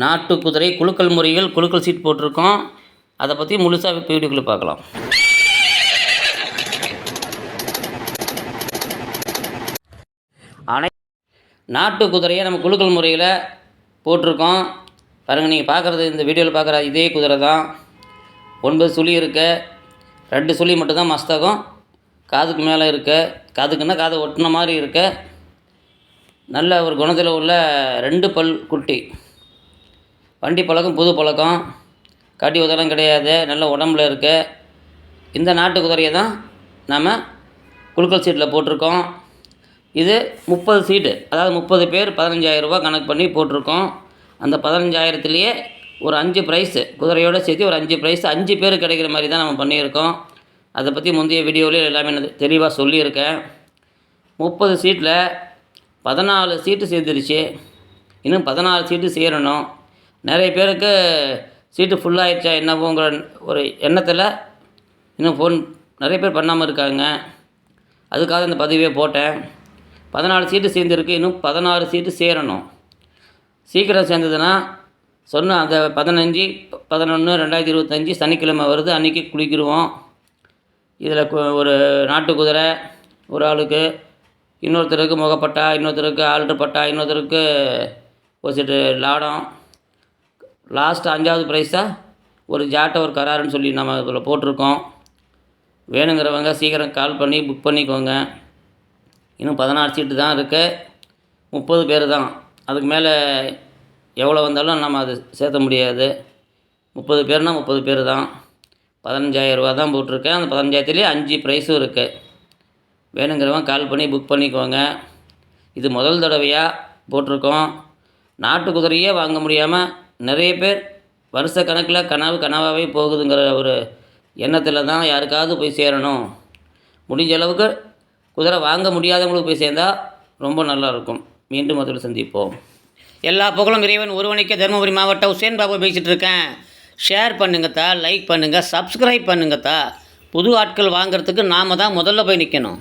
நாட்டு குதிரை குலுக்கல் முறையில் குலுக்கல் சீட் போட்டிருக்கோம். அதை பற்றி முழுசாக வீடியோக்குள்ளே பார்க்கலாம். அனை நாட்டு குதிரையை நம்ம குலுக்கல் முறையில் போட்டிருக்கோம். பாருங்கள் நீங்கள் பார்க்குறது இந்த வீடியோவில் பார்க்குற இதே குதிரை தான். ஒன்பது சுழி இருக்கு. ரெண்டு சுழி மட்டும்தான் மஸ்தகம். காதுக்கு மேலே இருக்கு. காதுக்குன்னா காதை ஒட்டின மாதிரி இருக்கு. நல்ல ஒரு குணத்தில் உள்ள ரெண்டு பல் குட்டி. வண்டி பழக்கம் புது பழக்கம். கட்டி உதரம் கிடையாது. நல்ல உடம்புல இருக்குது இந்த நாட்டு குதிரையை தான் நாம் குலுக்கல் சீட்டில் போட்டிருக்கோம். இது முப்பது சீட்டு. அதாவது முப்பது பேர் பதினஞ்சாயிரரூபா கணக்கு பண்ணி போட்டிருக்கோம். அந்த பதினஞ்சாயிரத்துலேயே ஒரு அஞ்சு ப்ரைஸு குதிரையோடு சேர்த்து ஒரு அஞ்சு ப்ரைஸ் அஞ்சு பேர் கிடைக்கிற மாதிரி தான் நம்ம பண்ணியிருக்கோம். அதை பற்றி முந்தைய வீடியோவிலே எல்லாமே நான் தெளிவாக சொல்லியிருக்கேன். முப்பது சீட்டில் பதினாலு சீட்டு சேர்ந்துருச்சு இன்னும் பதினாலு சீட்டு சேரணும். நிறைய பேருக்கு சீட்டு ஃபுல்லாகிடுச்சா என்னவோங்கிற ஒரு எண்ணத்தில் இன்னும் ஃபோன் நிறைய பேர் பண்ணாமல் இருக்காங்க. அதுக்காக இந்த பதிவே போட்டேன். பதினாலு சீட்டு சேர்ந்துருக்கு. இன்னும் பதினாறு சீட்டு சேரணும். சீக்கிரம் சேர்ந்ததுன்னா சொன்ன அந்த பதினஞ்சு பதினொன்று ரெண்டாயிரத்தி இருபத்தஞ்சி சனிக்கிழமை வருது. அன்றைக்கி குளிக்கிடுவோம் இதில் ஒரு நாட்டு குதிரை ஒரு ஆளுக்கு இன்னொருத்தருக்கு முகப்பட்டா இன்னொருத்தருக்கு ஆல்ட்ரு பட்டா இன்னொருத்தருக்கு ஒரு சீட்டு லாடம். லாஸ்ட் அஞ்சாவது ப்ரைஸாக ஒரு ஜாட்டை ஒரு கராருன்னு சொல்லி நம்ம இதில் போட்டிருக்கோம். வேணுங்கிறவங்க சீக்கிரம் கால் பண்ணி புக் பண்ணிக்கோங்க. இன்னும் பதினாறு சீட்டு தான் இருக்குது முப்பது பேர் தான். அதுக்கு மேலே எவ்வளோ வந்தாலும் நம்ம அது சேர்த்த முடியாது. முப்பது பேர்னால் முப்பது பேர் தான். பதினஞ்சாயிரரூவா தான் போட்டிருக்கேன். அந்த பதினஞ்சாயிரத்துலேயே அஞ்சு ப்ரைஸும் இருக்குது வேணுங்கிறவங்க கால் பண்ணி புக் பண்ணிக்கோங்க. இது முதல் தடவையாக போட்டிருக்கோம். நாட்டு குதிரையே வாங்க முடியாமல் நிறைய பேர் வருஷ கணக்கில் கனவு கனவாகவே போகுதுங்கிற ஒரு எண்ணத்தில் தான் யாருக்காவது போய் சேரணும். முடிஞ்ச அளவுக்கு குதிரை வாங்க முடியாதவங்களுக்கு போய் சேர்ந்தால் ரொம்ப நல்லாயிருக்கும் மீண்டும் அதில் சந்திப்போம். எல்லா புகழும் இறைவன் ஒருவனைக்கே தருமபுரி மாவட்டம் உசேன் பாபு பேசிகிட்டு இருக்கேன். ஷேர் பண்ணுங்கத்தா லைக் பண்ணுங்கள் சப்ஸ்கிரைப் பண்ணுங்கத்தா புது ஆட்கள் வாங்குறதுக்கு நாம தான் முதல்ல போய் நிற்கணும்